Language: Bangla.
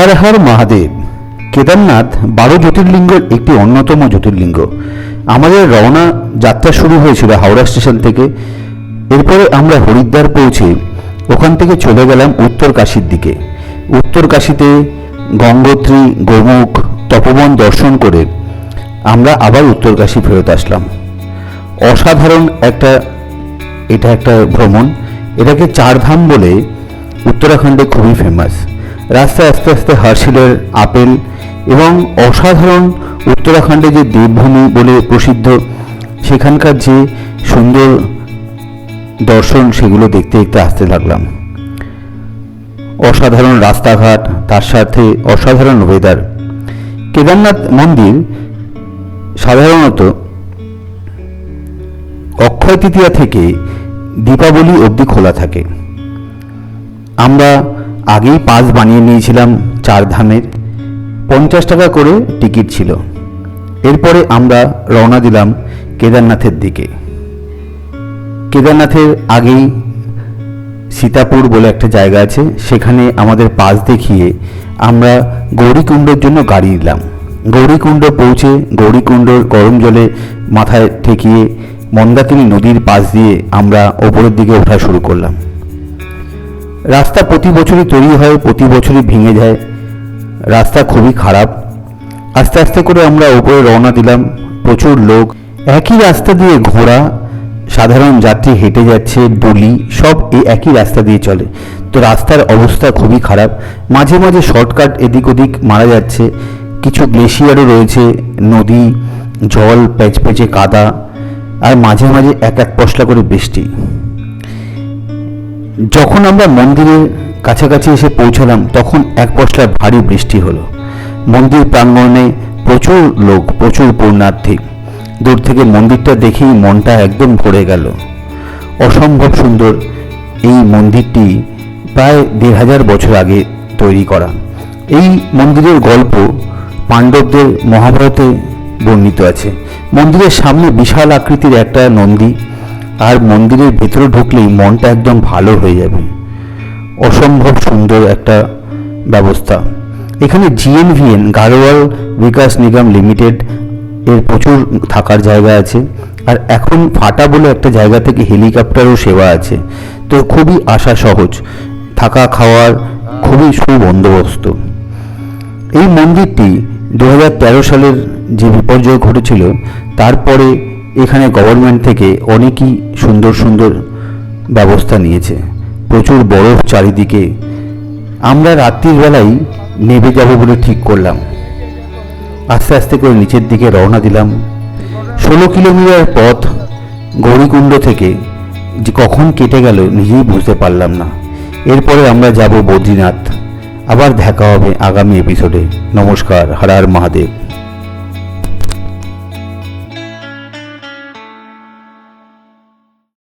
হর হর মহাদেব। কেদারনাথ বারো জ্যোতির্লিঙ্গের একটি অন্যতম জ্যোতির্লিঙ্গ। আমাদের রওনা যাত্রা শুরু হয়েছিল হাওড়া স্টেশন থেকে। এরপরে আমরা হরিদ্বার পৌঁছে ওখান থেকে চলে গেলাম উত্তর কাশীর দিকে। উত্তর কাশীতে গঙ্গোত্রী, গোমুখ, তপবন দর্শন করে আমরা আবার উত্তর কাশী ফেরত আসলাম। অসাধারণ একটা, এটা একটা ভ্রমণ। এটাকে চারধাম বলে উত্তরাখণ্ডে খুবই ফেমাস রাস্তায় আস্তে আস্তে হার্শিলের আপেল এবং অসাধারণ উত্তরাখণ্ডে যে দেবভূমি বলে প্রসিদ্ধ, সেখানকার যে সুন্দর দর্শন সেগুলো দেখতে দেখতে আসতে লাগলাম। অসাধারণ রাস্তাঘাট, তার সাথে অসাধারণ ওয়েদার কেদারনাথ মন্দির সাধারণত অক্ষয় তৃতীয়া থেকে দীপাবলি অবধি খোলা থাকে। আমরা আগেই পাস বানিয়ে নিয়েছিলাম চার ধামের পঞ্চাশ টাকা করে টিকিট ছিল। এরপরে আমরা রওনা দিলাম কেদারনাথের দিকে। কেদারনাথের আগেই সীতাপুর বলে একটা জায়গা আছে, সেখানে আমাদের পাস দেখিয়ে আমরা গৌরীকুণ্ডের জন্য গাড়ি নিলাম। গৌরীকুণ্ড পৌঁছে গৌরীকুণ্ডর গরম জলে মাথায় ঠেকিয়ে মন্দাকিনী নদীর পাশ দিয়ে আমরা ওপরের দিকে ওঠা শুরু করলাম। রাস্তা প্রতি বছরই তৈরি হয়, প্রতি বছরই ভেঙে যায়। রাস্তা খুবই খারাপ। আস্তে আস্তে করে আমরা ওপরে রওনা দিলাম। প্রচুর লোক। একই রাস্তা দিয়ে ঘোড়া, সাধারণ যাত্রী হেঁটে যাচ্ছে, ডুলি, সব এই একই রাস্তা দিয়ে চলে। তো রাস্তার অবস্থা খুবই খারাপ। মাঝে মাঝে শর্টকাট এদিক ওদিক মারা যাচ্ছে। কিছু গ্লেশিয়ারও রয়েছে, নদী, জল প্যাচপ্যাচে কাদা, আর মাঝে মাঝে এক এক পশলা করে বৃষ্টি। যখন আমরা মন্দিরের কাছাকাছি এসে পৌঁছলাম, তখন এক পশলা ভারী বৃষ্টি হলো। মন্দির প্রাঙ্গণে প্রচুর লোক, প্রচুর পুণ্যার্থী। দূর থেকে মন্দিরটা দেখেই মনটা একদম ভরে গেল। অসম্ভব সুন্দর এই মন্দিরটি প্রায় দেড় হাজার বছর আগে তৈরি করা। এই মন্দিরের গল্প পাণ্ডবদের মহাভারতে বর্ণিত আছে। মন্দিরের সামনে বিশাল আকৃতির একটা নন্দী আর মন্দিরের ভেতরে ঢুকলেই মনটা একদম ভালো হয়ে যাবে। অসম্ভব সুন্দর একটা ব্যবস্থা। এখানে জিএনভিএন গাড়োয়াল বিকাশ নিগম লিমিটেড এর প্রচুর থাকার জায়গা আছে। আর এখন ফাটা বলে একটা জায়গা থেকে হেলিকপ্টারও সেবা আছে। তো খুবই আশা সহজ। থাকা, খাওয়ার খুবই সুবন্দোবস্ত। এই মন্দিরটি দু হাজার তেরো সালের যে বিপর্যয় ঘটেছিল, তারপরে এখানে গভর্নমেন্ট থেকে অনেকই সুন্দর সুন্দর ব্যবস্থা নিয়েছে। প্রচুর বরফ চারিদিকে। আমরা রাত্রির বেলায় নেমে যাব বলে ঠিক করলাম। আস্তে আস্তে করে নিচের দিকে রওনা দিলাম। ষোলো কিলোমিটার পথ গৌরীকুণ্ড থেকে যে কখন কেটে গেল নিজেই বুঝতে পারলাম না। এরপরে আমরা যাব বদ্রীনাথ। আবার দেখা হবে আগামী এপিসোডে নমস্কার, হর হর মহাদেব।